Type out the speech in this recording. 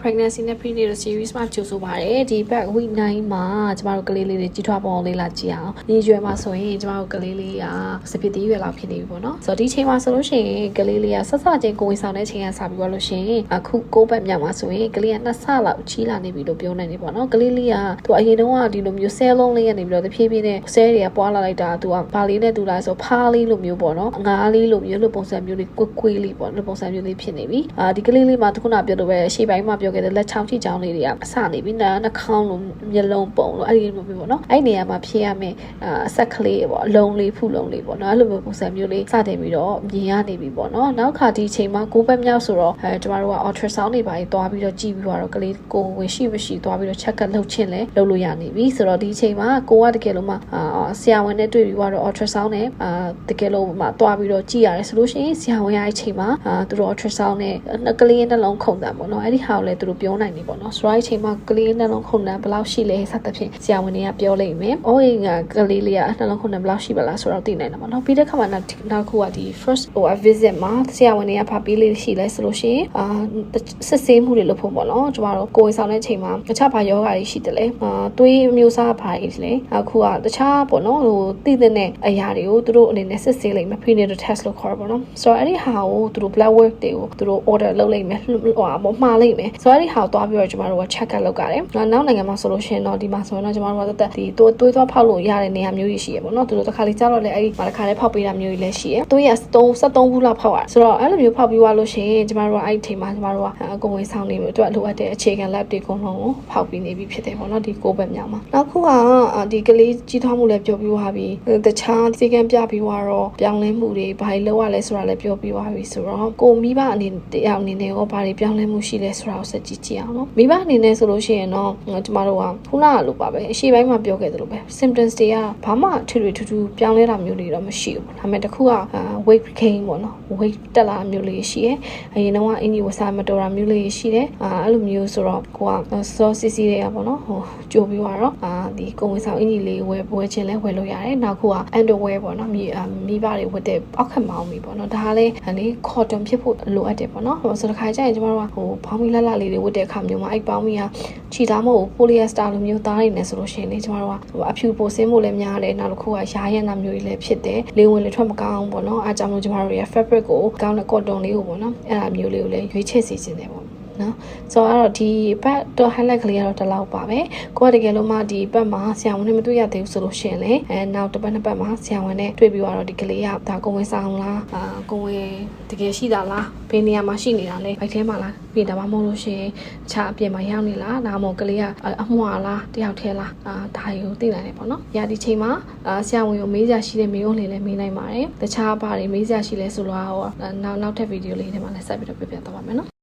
pregnancy နဲ့ prenatal series မှာကြိုဆိုပါတယ်ဒီဘက် week 9မှာကျမတို့ကလေးလေးတွေကြီးထွားပုံလေးလာကြည့်အောင်ညီရွယ်မှာဆိုရင်ကျမတို့ကလေးလေးကစပစ်သေးရွယ်လောက်ဖြစ်နေပြီပေါ့နော်ဆိုတော့ဒီချိန်မှာဆိုလို့ရှိရင်ကလေးလေးကဆက်စချင်းကိုဝင်ဆောင်တဲ့ချိန်ကစပြီးတော့လို့ရှိရင်အခု6ပတ်မြောက်မှာဆိုရင်ကလေးကနှစ်ဆလောက်ကြီးလာနေပြီလို့ပြောနိုင်နေပေါ့နော်ကလေးလေးကသူအရင်တုန်းကဒီလိုမျိုးဆဲလုံးလေးကနေပြီးတော့တဖြည်းဖြည်းနဲ့ဆဲတွေကပွားလာလိုက်တာသူကဘာလေးနဲ့တူလာဆိုဖားလေးလိုမျိုးပေါ့နော်ငါးလေးလိုမျိုးလိုပုံစံမျိုးလေးကွကွေးလေးပေါ့လိုပုံစံမျိုးလေးဖြစ်နေပြီအာဒီကလေးလေးမှာခုနပြောလို့ပဲရှေ့ပိုင်းမှာပြောခဲ့တဲ့လက်ချောင်းချိချောင်းလေးတွေကအစနေပြီနားနှာခေါင်းလိုမျက်လုံးပုံလိုအဲ့ဒီလိုမျိုးပေါ့နော်အဲ့နေရာမှာဖြစ်ရမယ်အာအဆက်ကလေးပေါ့အလုံးလေးဖူလုံးလေးပေါ့နော်အဲ့လိုမျိုးပုံစံမျိုးလေးစတင်ပြီးတော့မြင်ရနေပြီပေါ့နော်နောက်ခါဒီချိန်မှာကိုယ်ဘက်မြောက်ဆိုတော့အဲကျမတို့က ultrasound တွေပါပြီးသွားပြီးတော့ကြည့်ပြီးတော့ကလေးကိုဝင်ရှိမရှိသွားပြီးတော့ check ကလုပ်ချင်းလဲလုပ်လို့ရနေပြီဆိုတော့ဒီချိန်မှာကိုကတကယ်လို့မှအာ ဆရာဝန်နဲ့တွေ့ပြီးတော့ ultrasound နဲ့အာတကယ်လို့မှသွားပြီးတော့ကြည့်ရတယ်ဆိုလို့ရှိရင်ဆရာဝန်ရတဲ့အချိန်မှာအာသူတို့ ultrasound နဲ့နှကလေးနှလုံးခုန်တန်ပေါ့နော်အဲ့ဒီဟာကိုလည်းသူတို့ပြောနိုင်နေပေါ့နော်ဆိုတော့အဲ့ဒီချိန်မှာကလေးနှလုံးခုန်တန်ဘယ်လောက်ရှိလဲစသဖြင့်ဆရာဝန်တွေကပြောလိမ့်မယ်။အော်ရင်ကကလေးလေးကနှလုံးခုန်တန်ဘယ်လောက်ရှိပါလားဆိုတော့သိနိုင်တယ်ပေါ့နော်ပြီးတဲ့ခါမှာနောက်နောက်ခုကဒီ first ဟို visit မှာဆရာဝန်တွေကဖာပေးလေးရှိလဲဆိုလို့ရှိရင်အာစစ်ဆေးမှုတွေလုပ်ဖို့ပေါ့နော်ကျမတို့ကိုယ်ဆောင်တဲ့အချိန်မှာတခြားဘာယောဂါတွေရှိတယ်လဲအာသွေးအမျိုးအစားဘာတွေလဲအခုကတခြားပေါ့နော်ဟိုသိတဲ့အရာတွေကိုသူတို့အနေနဲ့စစ်ဆေးလိုက်မယ် prenatal test လို့ခေါ်ရပါတော့ဆိုတော့အဲ့ဒီဟာကိုသူတို့ blood work တွေကိုသူတို့ order လုပ်လိုက်မယ်ဟိုအမှားလိုက်မယ်ဆိုတော့အဲ့ဒီဟာကိုသွားပြီးတော့ကျမတို့က check up လုပ်ကြတယ်နောက်နိုင်ငံမှာဆိုလို့ရှိရင်တော့ဒီမှာဆိုရင်တော့ကျမတို့ကတက်တက်ဒီသွေးသွေးသွားဖောက်လို့ရတဲ့နေရာမျိုးကြီးရှိရပေါ့နော်သူတို့တစ်ခါလေးကြားတော့လေအဲ့ဒီမှာတစ်ခါလေးဖောက်ပေးတာမျိုးကြီးလည်းရှိရသွေးရ3 73ဘူးလောက်ဖောက်ရဆိုတော့အဲ့လိုမျိုးဖောက်ပြီးသွားလို့ရှိရင်ကျမတို့ကအဲ့ဒီချိန်မှာကျမတို့ကအကုန်ဝင်ဆောင်နေပြီအတွက်လိုအပ်တဲ့အခြေခံ lab တွေအကုန်လုံးကိုဖောက်ပြီးနေပြီဖြစ်တယ်ပေါ့နော်ဒီကိုဘက်မြောက်မှာနောက်ခုကဒီကလေးကြီးထွားမှုလည်းပြောပြီးသွားပြီတခြားစီကံပြပြီးသွားတော့ပြောင်းလဲမှုတွေဘာတွေလုပ်ရလဲဆိုတာလည်းပြောပြီးသွားပြီဆိုတော့ကိုမိဘအနေတယောက်အနေနဲ့ရောဘာတွေပြောင်းလဲမှုရှိလဲဆိုတာကိုစကြည့်ကြည့်အောင်နော်မိဘအနေနဲ့ဆိုလို့ရှိရင်တော့ကျမတို့ကခုနကလိုပါပဲအရှိပိုင်းမှာပြောခဲ့သလိုပဲ symptoms တွေကဘာမှထူထူထူထူပြောင်းလဲတာမျိုးတွေတော့မရှိဘူးဒါပေမဲ့တခုက weight gain ပေါ့နော် weight တက်လာမျိုးလေးရှိရဲအရင်တော့အင်ကြီးဝစားမတော်တာမျိုးလေးရှိတယ်အာအဲ့လိုမျိုးဆိုတော့ကိုကစောစီစီတွေကပေါ့နော်ဟိုကြိုပြီးတော့အာဒီကိုဝင်ဆောင်အင်ကြီးလေးဝယ်ဝယ်ခြင်းလဲဝယ်လို့ရတယ်နောက်ခုက underwear ပေါ့နော်မိမိဘတွေဝတ်တဲ့အောက်ခမောင်းမီပေါ့နော်ဒါကလည်းလေ cotton ဖြစ်ဖို့လိုအပ်တယ်ပေါ့နော်ဆိုတော့ခါကျရင်ကျမတို့ကဟိုဘောင်းမီလက်လက်လေးတွေဝတ်တဲ့အခါမျိုးမှာအဲ့ပေါင်းမီကခြိသားမဟုတ် polyester လိုမျိုးသားတွေနဲ့ဆိုလို့ရှိရင်လေကျမတို့ကဟိုအဖြူပိုစင်းဖို့လည်းများတယ်နောက်တစ်ခုကရာရန်နာမျိုးတွေလည်းဖြစ်တယ်လေဝင်လေထွက်မကောင်းဘူးပေါ့နော်အားကြောင့်မို့ကျမတို့ရဲ့ fabric ကိုကောင်းတဲ့ cotton လေးကိုပေါ့နော်အဲ့ဒါမျိုးလေးကိုလည်းရွေးချယ်စီခြင်းတယ်ပေါ့ နော်ဆိုတော့အဲ့တော့ဒီဘတ်တော့ highlight ကလေးကတော့ဒီလောက်ပါပဲကိုကတကယ်လို့မှဒီဘတ်မှာဆရာဝန်နဲ့မတွေ့ရသေးဘူးဆိုလို့ရှိရင်လေအဲနောက်တစ်ပတ်နှစ်ပတ်မှာဆရာဝန်နဲ့တွေ့ပြီးတော့ဒီကလေးကဒါကိုဝင်ဆောင်လားအာကိုဝင်တကယ်ရှိတာလားဘယ်နေရာမှာရှိနေတာလဲဘိုက်ထဲမှာလားပြင်တာမှမဟုတ်လို့ရှိရင်အခြားအပြင်မှာရောက်နေလားဒါမှမဟုတ်ကလေးကအမွှာလားတယောက်ထဲလားအာဒါကိုသိနိုင်တယ်ပေါ့နော်။ရာဒီချိန်မှာအာဆရာဝန်ကိုမေးစရာရှိတဲ့မေးခွန်းလေးလည်းမေးနိုင်ပါတယ်။တခြားဘာတွေမေးစရာရှိလဲဆိုတော့နောက်နောက်ထပ်ဗီဒီယိုလေးထဲမှာလည်းဆက်ပြီးတော့ပြပြသွားပါမယ်နော်။